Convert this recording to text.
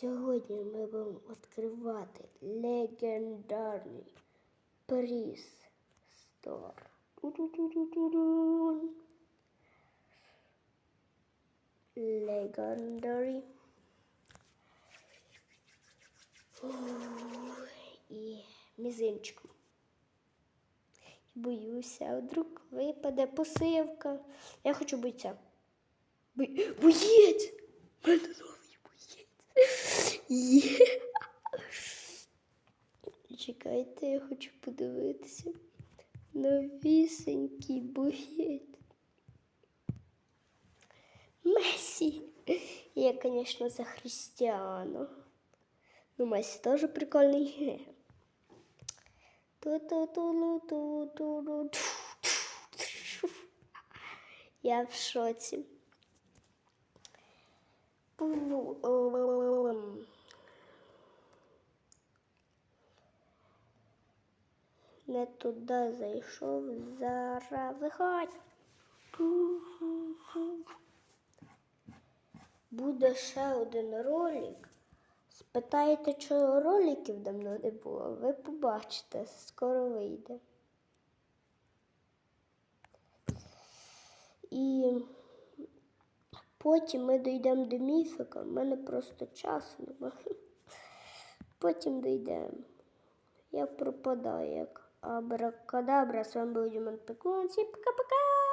Сьогодні ми будемо відкривати легендарний приз Стор. Ух, І мізинчиком. Боюся, вдруг випаде посивка. Я хочу бойця. Бой... Боєць! У мене новий боєць. Є. Чекайте, я хочу подивитися. Новісенький боєць. Месі. Я, звісно, за Христиану. Ну, Месі теж прикольний. Ту-ту-ту-лу-ту-ту-ру. Я в шоці. Не туди зайшов, зараз виходь. Буде ще один ролик. Спитаєте, чого роликів давно не було, ви побачите, скоро вийде. І потім ми дійдемо до міфіка, в мене просто часу немає. Потім дійдемо. Я пропадаю як абракадабра. С вами был Дімон Пеклон. Пока-пока!